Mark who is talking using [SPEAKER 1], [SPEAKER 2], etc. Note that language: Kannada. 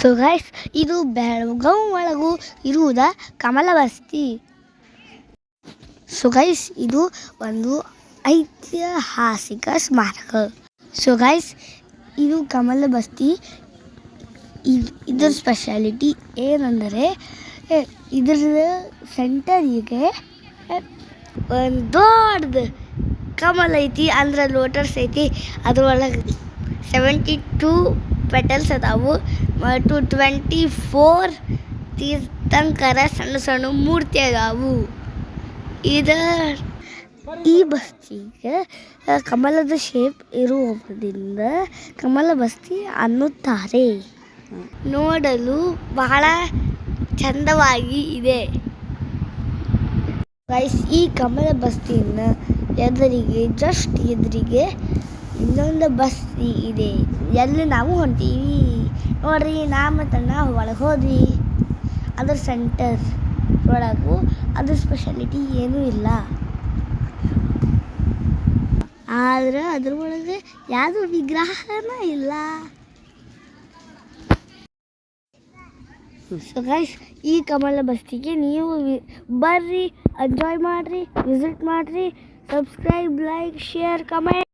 [SPEAKER 1] ಸೊ ಗೈಸ್ ಇದು ಬೆಳಗಾವ್ ಒಳಗೂ ಇರುವುದ ಕಮಲ ಬಸ್ತಿ ಸೊ ಗೈಸ್ ಇದು ಒಂದು ಐತಿಹಾಸಿಕ ಸ್ಮಾರಕ. ಸೊ ಗೈಸ್ ಇದು ಕಮಲ ಬಸ್ತಿ ಇದ್- ಇದ್ರ ಸ್ಪೆಷಾಲಿಟಿ ಏನಂದರೆ ಇದ್ರ ಸೆಂಟರಿಗೆ ಒಂದು ದೊಡ್ಡದು ಕಮಲ ಐತಿ, ಅಂದ್ರೆ ಲೋಟರ್ಸ್ ಐತಿ. ಅದರೊಳಗೆ ಸೆವೆಂಟಿ ಟೂ ಪೆಟಲ್ಸ್ ಅದಾವು ಟು ಟ್ವೆಂಟಿ ಫೋರ್ ತೀರ್ಥಂಕರ ಸಣ್ಣ ಸಣ್ಣ ಮೂರ್ತಿ ಅದಾವು ಇದ ಈ ಬಸ್ತಿಗೆ ಕಮಲದ ಶೇಪ್ ಇರುವುದರಿಂದ ಕಮಲ ಬಸ್ತಿ ಅನ್ನುತ್ತಾರೆ. ನೋಡಲು ಬಹಳ ಚಂದವಾಗಿ ಇದೆ. ಈ ಕಮಲ ಬಸ್ತಿಯನ್ನು ಎದುರಿಗೆ ಜಸ್ಟ್ ಎದುರಿಗೆ ಇನ್ನೊಂದು ಬಸ್ ಇದೆ. ಎಲ್ಲಿ ನಾವು ಹೊಂಟೀವಿ. ನೋಡ್ರಿ ನಾ ಮತ್ತು ನಾ ಒಳಗೆ ಹೋದ್ವಿ. ಅದ್ರ ಸೆಂಟರ್ ಒಳಗೂ ಅದ್ರ ಸ್ಪೆಷಾಲಿಟಿ ಏನೂ ಇಲ್ಲ. ಆದ್ರೆ ಅದ್ರ ಒಳಗೆ ಯಾವುದು ವಿಗ್ರಹನ ಇಲ್ಲ. ಸೊ ಗೈಸ್ ಈ ಕಮಲ ಬಸ್ತಿಗೆ ನೀವು ಬರ್ರಿ ಎಂಜಾಯ್ ಮಾಡಿರಿ ವಿಸಿಟ್ ಮಾಡಿರಿ ಸಬ್ಸ್ಕ್ರೈಬ್ ಲೈಕ್ ಶೇರ್ ಕಮೆಂಟ್